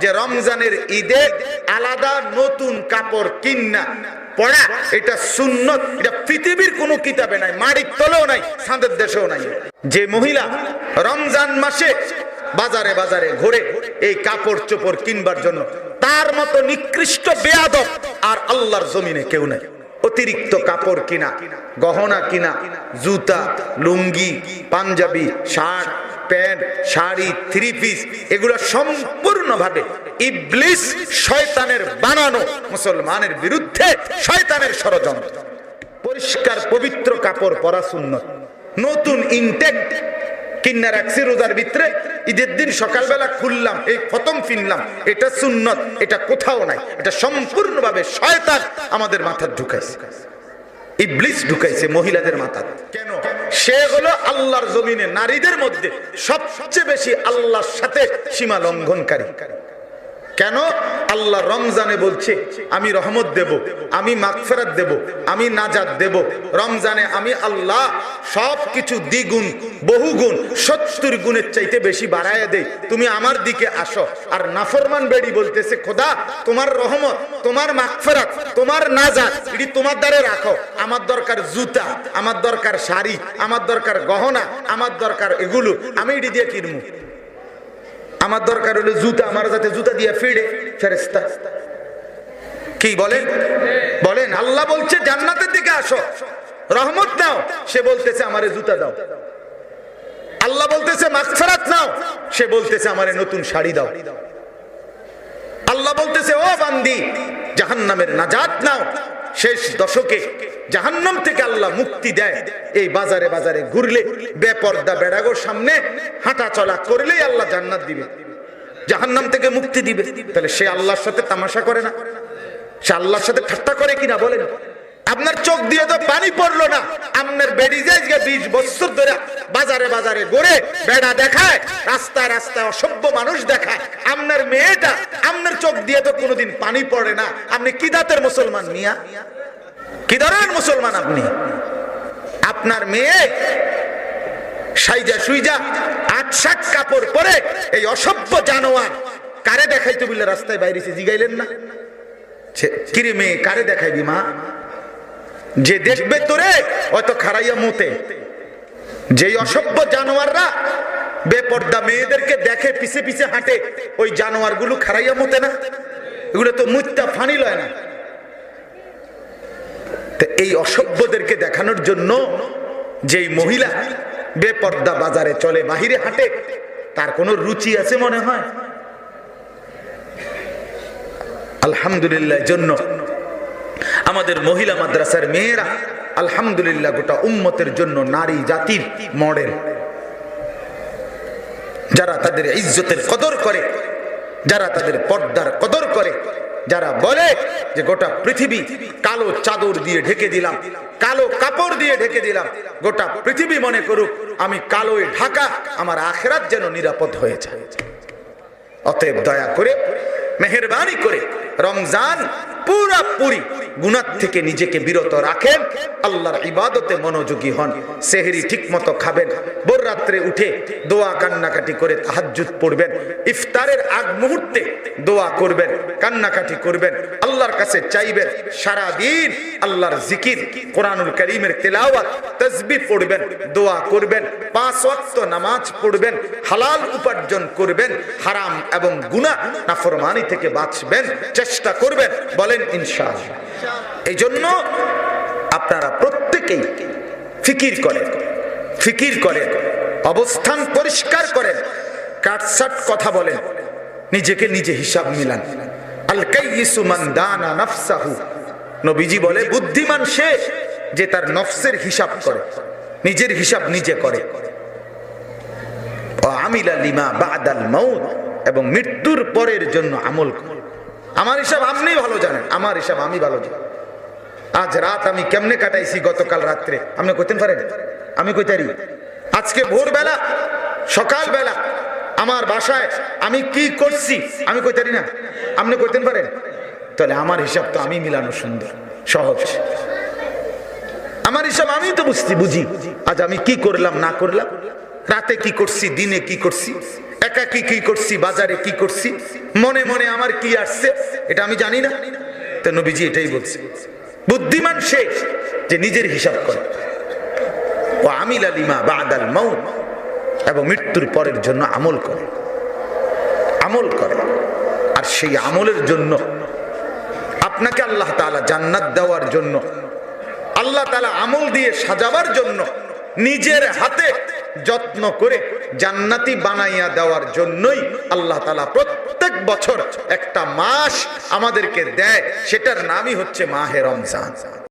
যে রমজানের ঈদে আলাদা নতুন কাপড় কিন্না পড়া, এটা সুন্নত, এটা পৃথিবীর কোনো কিতাবে নাই মাড়ির তলেও নাই, সাঁদের দেশেও নাই। যে মহিলা রমজান মাসে বাজারে বাজারে ঘুরে এই কাপড় চোপড় কিনবার জন্য, তার মতো নিকৃষ্ট বেয়াদব আর আল্লাহর জমিনে কেউ নাই। অতিরিক্ত কাপড় কিনা, গহনা কিনা, জুতা, lungi, panjabi, shirt pant, sari three piece এগুলো ইবলিস শয়তানের বানানো মুসলমানের বিরুদ্ধে শয়তানের ষড়যন্ত্র। পরিষ্কার, পবিত্র কাপড় পরা সুন্নত। নতুন ইনটেক কিন্না রাখছি রোজার ভিতরে। ঈদের দিন সকালবেলা খুললাম, এই খতম ফিনলাম, এটা সুন্নত, এটা কোথাও নাই, এটা সম্পূর্ণভাবে শয়তান আমাদের মাথার ঢুকাইছে। ইবলিস ঢুকাইছে মহিলাদের মাথা কেন? সে হলো আল্লাহর জমিনে নারীদের মধ্যে সবচেয়ে বেশি আল্লাহর সাথে সীমা লঙ্ঘনকারী। কেন? আল্লাহ রমজানে বলছে, আমি রহমত দেব, আমি মাগফেরাত দেব, আমি নাজাত দেব। রমজানে আমি আল্লাহ সব কিছু দ্বিগুণ, বহুগুণ, সত্তর গুণের চাইতে বেশি বাড়ায় দেই। তুমি আমার দিকে আসো। আর নাফরমান বেড়ি বলতেছে, খোদা, তোমার রহমত, তোমার মাগফেরাত, তোমার নাজাত, এটি তোমার দ্বারে রাখো। আমার দরকার জুতা, আমার দরকার শাড়ি, আমার দরকার গহনা, আমার দরকার এগুলো, আমি এটি দিয়ে কিনবো আমার দরকার হলো জুতা, আমার যাতে জুতা দিয়ে ফিরে ফেরেস্তা কি বলেন? বলেন, আল্লাহ বলছে, জান্নাতের দিকে আসো। রহমত নাও। সে বলতেছে, আমারে জুতা দাও। আল্লাহ বলতেছে, মাগফিরাত নাও। সে বলতেছে, আমারে নতুন শাড়ি দাও। আল্লাহ বলতেছে, ও বান্দি, জাহান্নামের নাজাত নাও। শেষ দশকে জাহান্নাম থেকে আল্লাহ মুক্তি দেয়। এই বাজারে বাজারে ঘুরলে, বেপর্দা বেড়াগোর সামনে হাঁটা চলা করলেই আল্লাহ জান্নাত দিবে। জাহান্নাম থেকে মুক্তি দিবে। তাহলে সে আল্লাহর সাথে তামাশা করে না। সে আল্লাহর সাথে ঠাট্টা করে কিনা বলেন? আপনার চোখ দিয়ে তো পানি পড়ল না। আপনার বেড়ি যায় বিশ বছর ধরে বাজারে বাজারে ঘুরে বেড়া দেখায় রাস্তায় রাস্তায় অসভ্য মানুষ দেখায়। আপনার মেয়েটা আপনার চোখ দিয়ে তো কোনোদিন পানি পড়ে না। আপনি কি দাঁতের মুসলমান মিয়া? কি ধরনের মুসলমান আপনি? আপনার মেয়ে সাইজা সুইজা আট শাক কাপড় পরে এই অসভ্য জানোয়ার, কারে দেখাইতে বললে রাস্তায় বাইরেছে জিগাইলেন না? কিরে মেয়ে, কারে দেখাইবি মা? যে দেখবে তোরে, হয়তো খারাইয়া মতে। যেই অসভ্য জানোয়াররা বেপর্দা মেয়েদেরকে দেখে, পিছে পিছে হাঁটে, ওই জানোয়ারগুলো খারাইয়া মতে না। এগুলো তো মুত্যা ফানি লয় না। এই অসভ্যদেরকে দেখানোর জন্য যেই মহিলা বেপর্দা বাজারে চলে, বাহিরে হাঁটে, তার কোনো রুচি আছে মনে হয়? আলহামদুলিল্লাহ জন্য আমাদের মহিলা মাদ্রাসার মেয়েরা আলহামদুলিল্লাহ গোটা উম্মতের জন্য নারী জাতির মডেল। যারা তাদের ইজ্জতের কদর করে, যারা তাদের পর্দার কদর করে, যারা বলে যে গোটা পৃথিবী কালো চাদর দিয়ে ঢেকে দিলাম, কালো কাপড় দিয়ে ঢেকে দিলাম, গোটা পৃথিবী মনে করুক, আমি কালোয় ঢাকা, আমার আখেরাত যেন নিরাপদ হয়ে যায়। অতএব দয়া করে, মেহরবানি করে, রমজান পুরাপুরি গুনার থেকে নিজেকে বিরত রাখেন, আল্লাহর ইবাদতে মনোযোগী হন ঠিক মতো খাবেন, ভোর রাত্রে উঠে দোয়া কান্নাকাটি করে তাহাজ্জুদ পড়বেন, ইফতারের আগ মুহূর্তে দোয়া করবেন, কান্নাকাটি করবেন, আল্লাহর কাছে চাইবেন সারা দিন আল্লাহর জিকির, কোরআনুল করিমের তেলাওয়াত তসবি পড়বেন, দোয়া করবেন, পাঁচ নামাজ পড়বেন, হালাল উপার্জন করবেন, হারাম এবং গুনাহ নাফরমানি থেকে বাঁচবেন, চেষ্টা করবেন বলেন ইনশাআল্লাহ। এই জন্য আপনারা প্রত্যেকেই ফিকির করেন ফিকির করেন, অবস্থান পরিষ্কার করেন কাটসাট কথা বলেন, নিজেকে নিজে হিসাব মিলান। মান বলে, বুদ্ধিমান যে তার নফসের হিসাব করে, নিজের হিসাব নিজে করে। মৃত্যুর পরের জন্য আমল করে। আমার হিসাব আপনি ভালো জানেন, আমার হিসাব আমি ভালো জানি। আজ রাত আমি কেমনে কাটাইছি গতকাল রাত্রে? আপনি কইতে পারেন? আমি কইতারি আজকে ভোরবেলা, সকালবেলা আমার বাসায় আমি কি করছি? আমি কইতারি না? আপনি কইতেন পারেন? তাহলে আমার হিসাব তো আমি মিলানো সুন্দর, সহজ। আমার হিসাব আমি তো বুঝছি, বুঝি। আজ আমি কি করলাম, না করলাম? রাতে কি করছি, দিনে কি করছি? একাকি কি করছি? বাজারে কি করছি? মনে মনে আমার কি আসছে? এটা আমি জানি না। তো নবীজি এটাই বলছে। বুদ্ধিমান সে যে নিজের হিসাব করে। ও আমিল আলিমা বাদাল মাউ এবং মৃত্যুর পরের জন্য আমল করে। আমল করে। আর সেই আমলের জন্য আপনাকে আল্লাহ তাআলা জান্নাত দেওয়ার জন্য, আল্লাহ তাআলা আমল দিয়ে সাজাবার জন্য নিজের হাতে যত্ন করে জান্নাতি বানাইয়া দেওয়ার জন্যই আল্লাহ তালা প্রত্যেক বছর একটা মাস আমাদেরকে দেয়। সেটার নামই হচ্ছে মাহে রমজান।